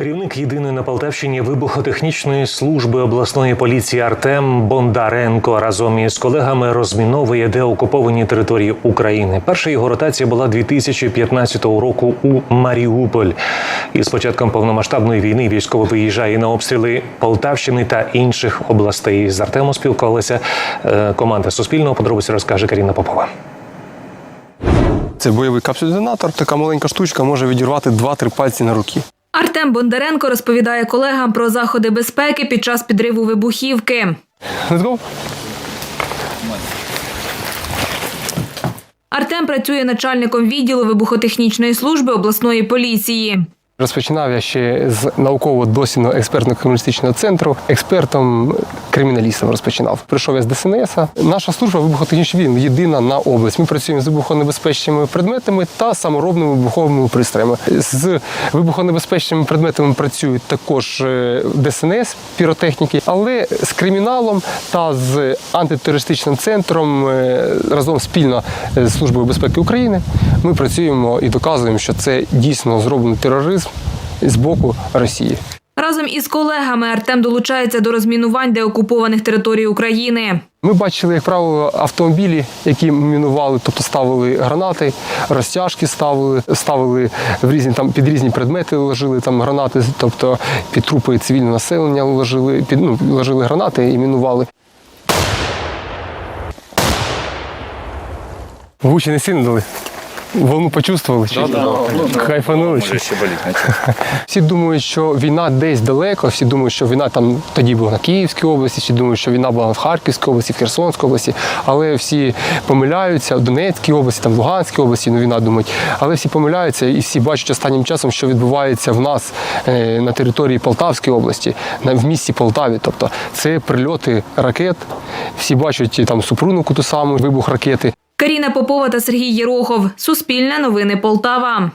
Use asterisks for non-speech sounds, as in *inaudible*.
Керівник єдиної на Полтавщині вибухотехнічної служби обласної поліції Артем Бондаренко разом із колегами розміновує деокуповані території України. Перша його ротація була 2015 року у Маріуполь. І з початком повномасштабної війни військово виїжджає на обстріли Полтавщини та інших областей. З Артемом спілкувалася е, команда Суспільного. Подробиці розкаже Каріна Попова. Це бойовий капсуль-детонатор. Така маленька штучка може відірвати 2-3 пальці на руки. Артем Бондаренко розповідає колегам про заходи безпеки під час підриву вибухівки. Let's go. Артем працює начальником відділу вибухотехнічної служби обласної поліції. Розпочинав я ще з науково дослідно експертно комуністичного центру. Експертом криміналістом розпочинав. Прийшов я з ДСНС. Наша служба вибухотехнічний відділ єдина на область. Ми працюємо з вибухонебезпечними предметами та саморобними вибуховими пристроями. З вибухонебезпечними предметами працюють також е, ДСНС, піротехніки, але з криміналом та з антитерористичним центром е, разом спільно з Службою безпеки України ми працюємо і доказуємо, що це дійсно зроблений тероризм з боку Росії. Разом із колегами Артем долучається до розмінувань деокупованих територій України. Ми бачили, як правило, автомобілі, які мінували, тобто ставили гранати, розтяжки ставили, ставили в різні там під різні предмети, ложили там гранати, тобто під трупи цивільного населення ложили, під ну, ложили гранати і мінували. Гучі не сильно дали. Волну почувствували? Чи? Кайфанули? Чи? *laughs* Всі думають, що війна десь далеко, всі думають, що війна там тоді була на Київській області, всі думають, що війна була в Харківській області, в Херсонській області, але всі помиляються в Донецькій області, там в Луганській області, ну війна думають, але всі помиляються і всі бачать останнім часом, що відбувається в нас е, на території Полтавської області, на в місті Полтаві. Тобто це прильоти ракет. Всі бачать там Супрунику ту саму, вибух ракети. Каріна Попова та Сергій Єрохов. Суспільне новини Полтава.